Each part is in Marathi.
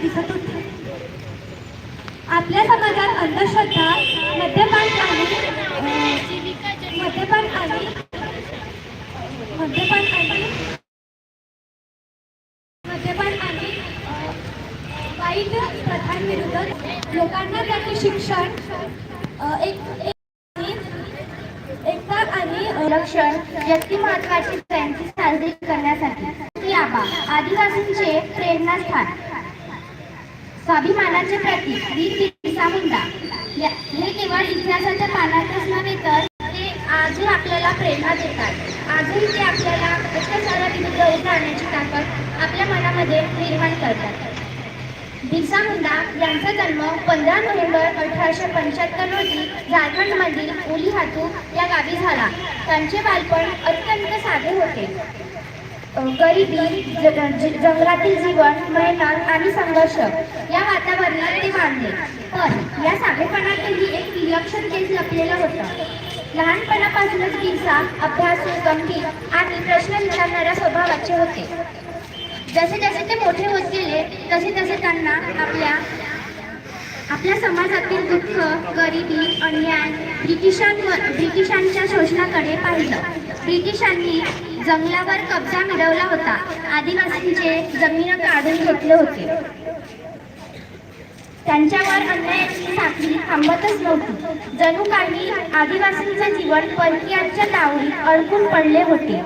दिसत होते आपल्या समाजात अंधश्रद्धा मद्यपान आणि मद्यपान आणि मद्यपान आणि मद्यपान आणि वाईट प्रथांविरुद्ध लोकांना त्यांनी शिक्षण एक एकता आणि लक्षण व्यक्तिमत्वाची जयंती साजरी करण्यासाठी. याबा आदिवासींचे प्रेरणास्थान. स्वाभिमानाचे प्रतीक वीर बिरसा मुंडा या- हे केवळ इतिहासाच्या पानातच नव्हे तर ते आजही आपल्याला प्रेरणा देतात. आजही ते आपल्याला अत्याचाराविरुद्ध उभं राहण्याची ताकद आपल्या मनामध्ये निर्माण करतात. बिरसा मुंडा यांचा जन्म पंधरा नोव्हेंबर अठराशे पंच्याहत्तर रोजी झारखंडमधील उलीहातू या गावी झाला. त्यांचे बालपण अत्यंत साधे होते. गरिबी ज- जंगलातील जीवन मेहनत आणि संघर्ष या वातावरणात ते मानले पण या साधेपणातही एक विलक्षण केस लपलेलं होतं. लहानपणापासूनच बिरसा अभ्यासू गंभीर आणि प्रश्न विचारणाऱ्या स्वभावाचे होते. जसे जसे ते मोठे होत गेले तसे तसे त्यांना आपल्या आपल्या समाजातील दुःख गरिबी अन्याय ब्रिटिशांवर ब्रिटिशांच्या शोषणाकडे पाहिलं. ब्रिटिशांनी जंगलावर कब्जा मिळवला होता. आदिवासींचे जमीन काढून घेतले होते. त्यांच्यावर अन्यायाची साखळी थांबतच नव्हती. जणू काही आदिवासींचे जीवन परकीयांच्या दावणीत अडकून पडले होते.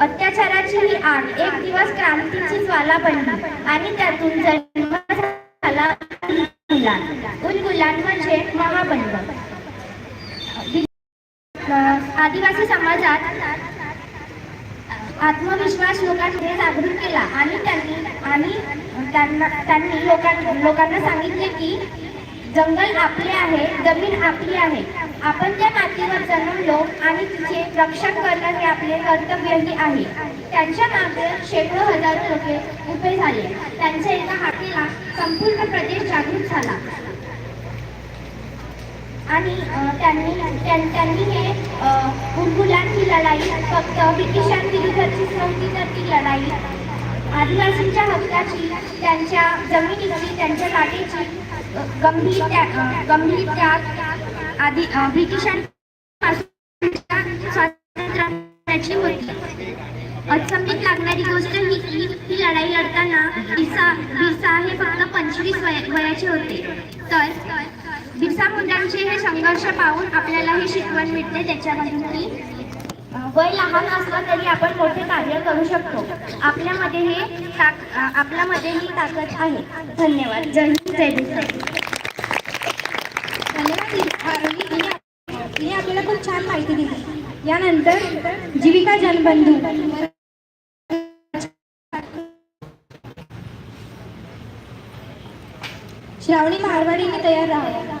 अत्याचाराची ही आग एक दिवस क्रांतीची ज्वाला बनली आणि त्यातून जन्म झाला उलगुलान उलगुलान म्हणजे महाबंड आदिवासी समाजात आत्मविश्वास लोकांमध्ये जागृत केला. आणि त्यांनी आणि त्यांना त्यांनी लोकां लोकांना सांगितले की जंगल आपले आहे जमीन आपली आहे. आपण त्या मातीवर जन्मलो आणि तिचे रक्षण करणं हे आपले कर्तव्यही आहे. त्यांच्या मागे शेकडो हजारो लोके उभे झाले. त्यांच्या एका हाकेला संपूर्ण प्रदेश जागृत झाला. आणि त्यांनी त्यां- त्यांनी हे अ, लढाई फक्त ब्रिटिशांविरुद्धची नव्हती तर ती लढाई. आदिवासींच्या हक्काची त्यांच्या जमिनीची त्यांच्या जागेची गंभीर त्या गंभीर त्याग. आधी अ, स्वातंत्र्याची होती. अचंबित लागणारी गोष्ट ही की ही लढाई लढताना बिरसा बिरसा हे फक्त पंचवीस वय वयाचे होते. तर बिरसा मुंडांचे हे संघर्ष पाहून आपल्याला ही शिकवण मिळते त्याच्यामधून की वय लहान असलं तरी आपण मोठे कार्य करू शकतो. आपल्यामध्ये हे ताक आपल्यामध्ये ही ताकद आहे. धन्यवाद. जय हिंद जय धन्यवाद तिने आपल्याला खूप छान माहिती दिली. यानंतर जीविका जनबंधू श्रावणी महारवाडीने तयार राहा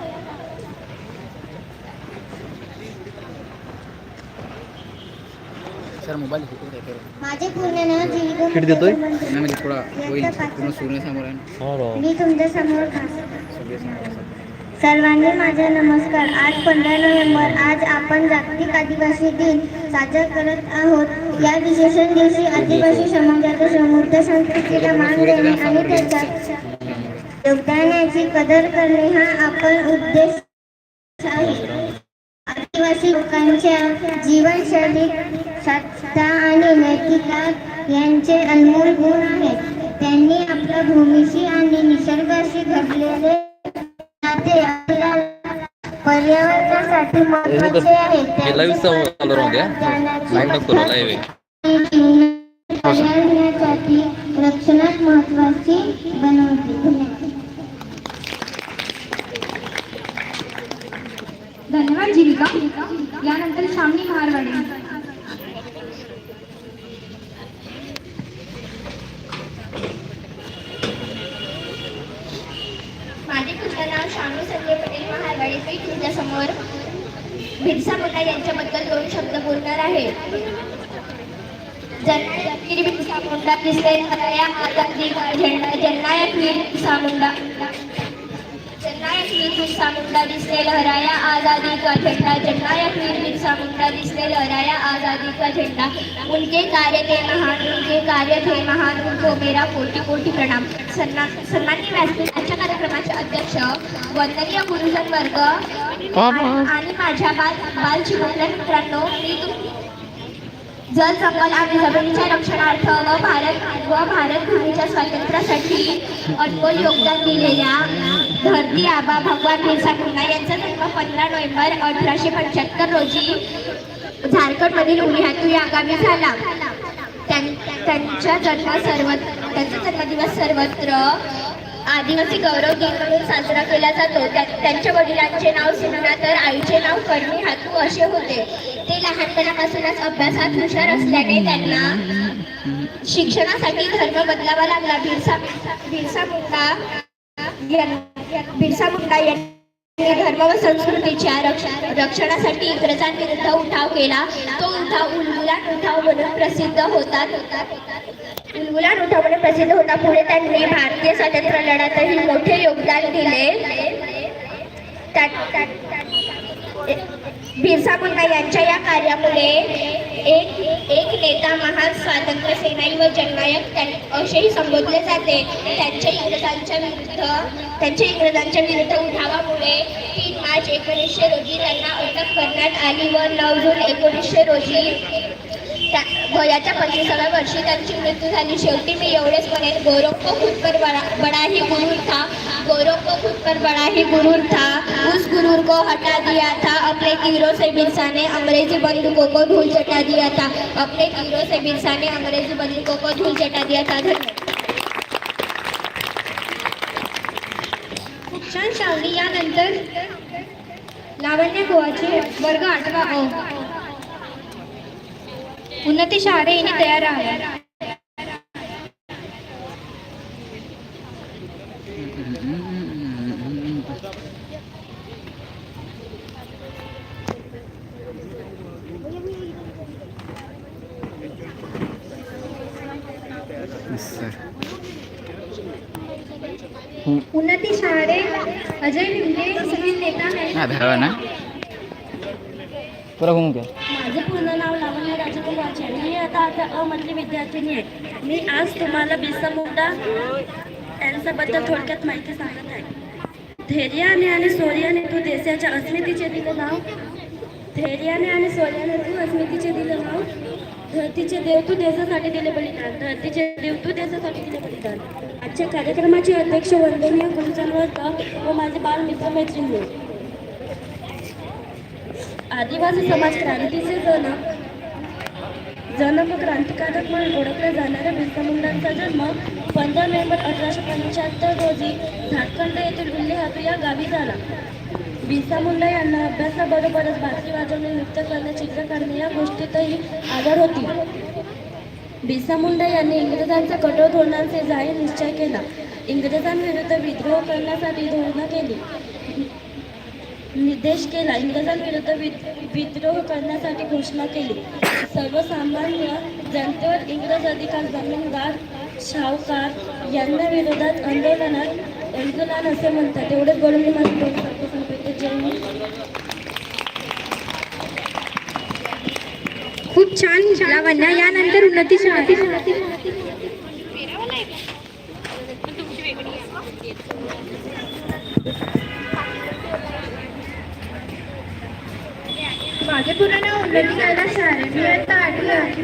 मोबाईल माझे पूर्ण नाव जीविका किती देतोय? नाही म्हणजे थोडा होईल पूर्ण सूर्यसमोर आहे. हो मी तुमच्यासमोर सगळे समोर असतात. सर्वांनी माझा नमस्कार. आज पंधरा नोव्हेंबर. आज आपण जागतिक आदिवासी दिन साजरा करत आहोत. या विशेष दिवशी आदिवासी समाजाच्या समृद्ध संस्कृतीला मान देणे आणि त्याच्या योगदानाची कदर करणे हा आपण उद्देश आहे. आदिवासी लोकांच्या जीवनशैलीत सत्ता आणि नैतिकता यांचे अनमोल गुण आहेत. त्यांनी आपल्या भूमीशी आणि निसर्गाशी घडलेले नाते आपल्या पर्यावरणासाठी महत्त्वाचे आहे. पर्यावरणासाठी रक्षणात महत्वाची बनवते धन्यवाद धन्यवाद जीविका. यानंतर श्रावणी महारवाडी माझे पूर्ण नाव शानू संजय पटेल महारवाडी मी तुमच्यासमोर बिरसा मुंडा यांच्याबद्दल दोन शब्द बोलणार आहे. जननायक वीर बिरसा मुंडा किसने हराया आजादी का झेंडा जननायक वीर बिरसा मुंडा. वीर बिरसा मुंडा दिसले लहराया आजादी का झंडा? जननायक वीर बिरसा मुंडा दिसले लहराया आजादी का झंडा? उनके कार्य थे महान उनके कार्य थे महान उनको मेरा कोटी कोटी प्रणाम। सन्मान सन्माननीय व्यासपीठ आजच्या कार्यक्रमाचे अध्यक्ष वंदनीय गुरुजन वर्ग आणि माझ्या बाल बाल मित्रांनो मी तुम जल जंगल आणि जमिनीच्या रक्षणार्थ व भारत व भारत भूमीच्या स्वातंत्र्यासाठी अनमोल योगदान दिलेल्या धरती आबा भगवान बिरसा मुंडा यांचा जन्म पंधरा नोव्हेंबर अठराशे पंच्याहत्तर रोजी झारखंडमधील उन्हातू या गावी झाला. त्यां- जन्म सर्व त्यांचा जन्मदिवस सर्वत्र आदिवासी गौरव दिन म्हणून साजरा केला जातो. त्या- त्यांच्या वडिलांचे नाव सिन्हा तर आईचे नाव कर्मी हातू असे होते. ते लहानपणापासूनच अभ्यासात हुशार असल्याने त्यांना शिक्षणासाठी धर्म बदलावा लागला. बिरसा बिरसा मुंडा बिरसा मुंडा यांनी धर्म व संस्कृतीच्या रक्षणासाठी इंग्रजांविरुद्ध उठाव केला. तो उठाव उलगुलान उठाव म्हणून प्रसिद्ध होता. उलगुलान उठाव म्हणून प्रसिद्ध होता. पुढे त्यांनी भारतीय स्वातंत्र्य लढ्यातही मोठे योगदान दिले. त्या- बिरसा मुंडा यांच्या या कार्यामुळे एक एक नेता महान स्वातंत्र्य सेनानी व जननायक असेही संबोधले जाते. त्यांच्या इंग्रजांच्या विरुद्ध त्यांच्या इंग्रजांच्या विरुद्ध उठावामुळे तीन मार्च एकोणीसशे रोजी त्यांना अटक करण्यात आली व नऊ जून एकोणीसशे रोजी त्या वयाच्या पंचवीसाव्या वर्षी त्यांची मृत्यू झाली. शेवटी मी एवढेच म्हणेन गौरव को खुद पर बडा बडा ही गुरूर था. गौरव को खुद पर बडा ही गुरूर था. उस गुरूर को हटा दिया था. अपने तीरों से बिरसा ने अंग्रेजी बंदूकों को धूल चटा दिया था. अपने तीरों से बिरसा ने अंग्रेजी बंदूकों को धूल चटा दिया था. धन्यवाद। छान शावली यानंतर लावण्य गोवाचे वर्ग आठवा उन्नती राहा सर उन्नती शहारे अजय लिमगे सुनील नेता हा धावा ना. पूर्ण नाव वाचे आता अ विद्यार्थिनी आहे मी आज तुम्हाला बिरसा मुंडा यांच्याबद्दल थोडक्यात माहिती सांगत आहे. धैर्याने आणि शौर्याने तू देशाच्या अस्मितीचे दिलं नाव. धैर्याने आणि शौर्याने तू अस्मितीचे दिलं नाव. धरतीचे देव तू देशासाठी दिले बलिदान. धरतीचे देव तू देशासाठी दिले बलिदान. आजच्या कार्यक्रमाचे अध्यक्ष वंदनीय गुरुजन व माझे बाल मित्र मैत्रिणी आदिवासी समाज क्रांतीचे जनक जनक क्रांतिकारक म्हणून ओळखल्या जाणाऱ्या बिरसा मुंडांचा जन्म पंधरा नोव्हेंबर अठराशे पंच्याहत्तर रोजी झारखंड येथील उल्लेहातू या गावी झाला. बिरसा मुंडा यांना अभ्यासाबरोबरच बासरी वाजवणे नृत्य करणे चित्र करणे या गोष्टीतही आवड होती. बिरसा मुंडा यांनी इंग्रजांच्या कठोर धोरणांचे जाहीर निश्चय केला. इंग्रजांविरुद्ध विद्रोह करण्यासाठी धोरणा केली. निर्देश केला. इंग्रजांविरुद्ध विद- विद्रोह करण्यासाठी घोषणा केली. सर्वसामान्य जनतेवर इंग्रज अधिकार जमीनदार शाहूकार यांना विरोधात आंदोलनात आंदोलन असे म्हणतात. एवढेच बोलून मी माझी दोन शब्द संपवते जय खूप छान. लावण्य यानंतर उन्नती शहारे माझे पूर्ण नाव उन्नती कैलास शहारे मी आता आठवी वर्षी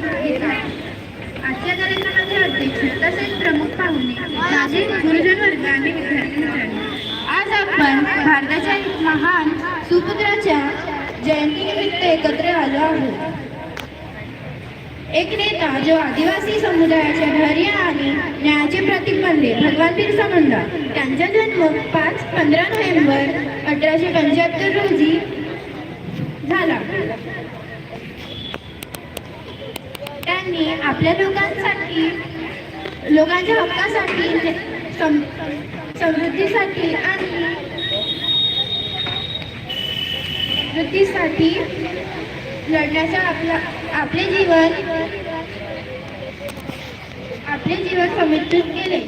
आजच्या कार्यक्रमाचे अध्यक्ष तसेच प्रमुख पाहुणे. माझे गुरुजन वर्ग आणि विद्यार्थी मित्रांनो. आज आपण भारताच्या महान सुपुत्राच्या जयंतीनिमित्त एकत्र आलो आहोत. एक नेता जो आदिवासी समुदायाच्या धैर्य आणि न्यायाचे प्रतीक बनले भगवान बिरसा मुंडा. त्यांचा जन्म पाच पंधरा नोव्हेंबर अठराशे पंच्याहत्तर रोजी झाला. त्यांनी आपल्या लोकांसाठी लोकांच्या हक्कासाठी म्हणजे सम- समृद्धीसाठी आणि वृद्धीसाठी लढण्याचा आपला आपले जीवन आपले जीवन समर्पित केले.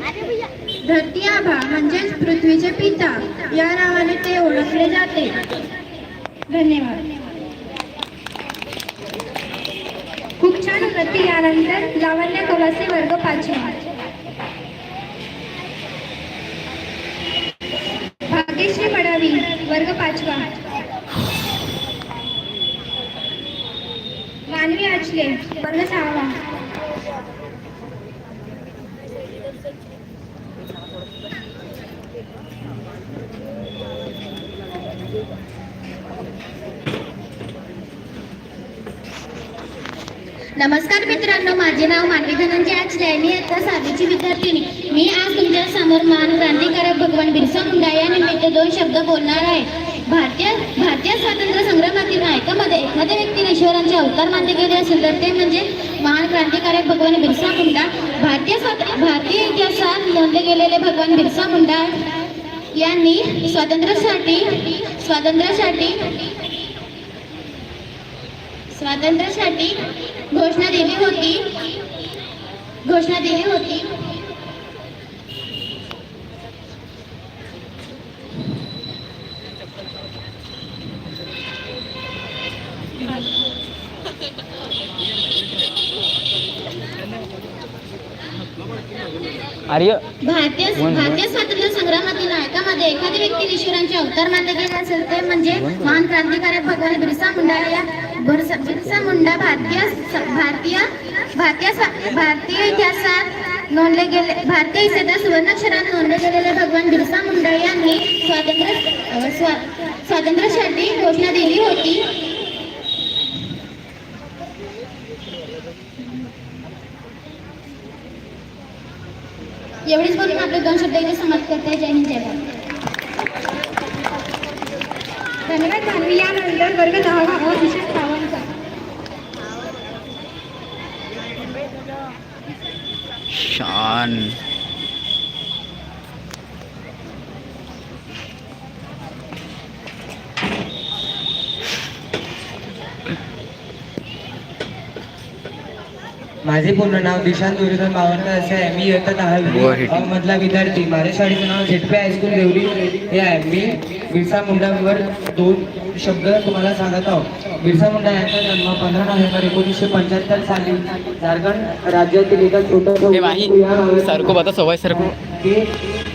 धरती आभा म्हणजेच पृथ्वीचे पिता या नावाने ते ओळखले जाते. धन्यवाद. खूप यानंतर लावण्य कवासी वर्ग पाचवा. भाग्यश्री पडावी वर्ग पाचवा. मानवी आचले वर्ग सहावा. नमस्कार मित्रांनो माझे नाव मानवी धनंजय आचले मी आता सहावीची विद्यार्थिनी. मी आज तुमच्यासमोर महान क्रांतिकारक भगवान बिरसा मुंडा या निमित्त दोन शब्द बोलणार आहे. भारतीय भारतीय स्वातंत्र्य संग्रामातील नायकामध्ये एखाद्या व्यक्तीने ईश्वरांचे अवतार मानले गेले असेल तर ते म्हणजे महान क्रांतिकारक भगवान बिरसा मुंडा. भारतीय स्वात भारतीय इतिहासात नोंदले गेलेले भगवान बिरसा मुंडा यांनी स्वातंत्र्यासाठी स्वातंत्र्यासाठी स्वातंत्र्यासाठी घोषणा दिली होती. घोषणा दिली होती. आर्य भारतीय भारतीय स्वातंत्र्य संग्रामातील नायकामध्ये एखाद्या व्यक्ती ईश्वरांचे अवतार मानले गेले असेल ते म्हणजे महान क्रांतिकारक भगवान बिरसा मुंडा या बिरसा मुंडा भारतीय भारतीय भारतीय भारतीय इतिहासात नोंदले गेले भारतीय इतिहासात सुवर्णाक्षरात नोंदले गेलेले भगवान बिरसा मुंडा यांनी स्वातंत्र्य स्वातंत्र्यासाठी घोषणा दिली होती. एवढीच बोलून आपले दोन शब्द इथे समाप्त करते. जय हिंद जय भारत. धन्यवाद मानवी यानंतर वर्ग दहावा विशेष शान। माझे पूर्ण नाव दिशांत दुर्योधन बावनकर असे आहे. मी इयत्ता दहावी Go ahead. अ मधला विद्यार्थी. माझ्या शाळेचं नाव झेडपे हायस्कूल देवरी हे आहे. मी बिरसा मुंडावर दोन शब्द तुम्हाला सांगत आहोत. बिरसा मुंडा यांचा जन्म पंधरा नोव्हेंबर एकोणीसशे पंच्याहत्तर साली झारखंड राज्यातील एका छोट्या सरको बता सवाई सरको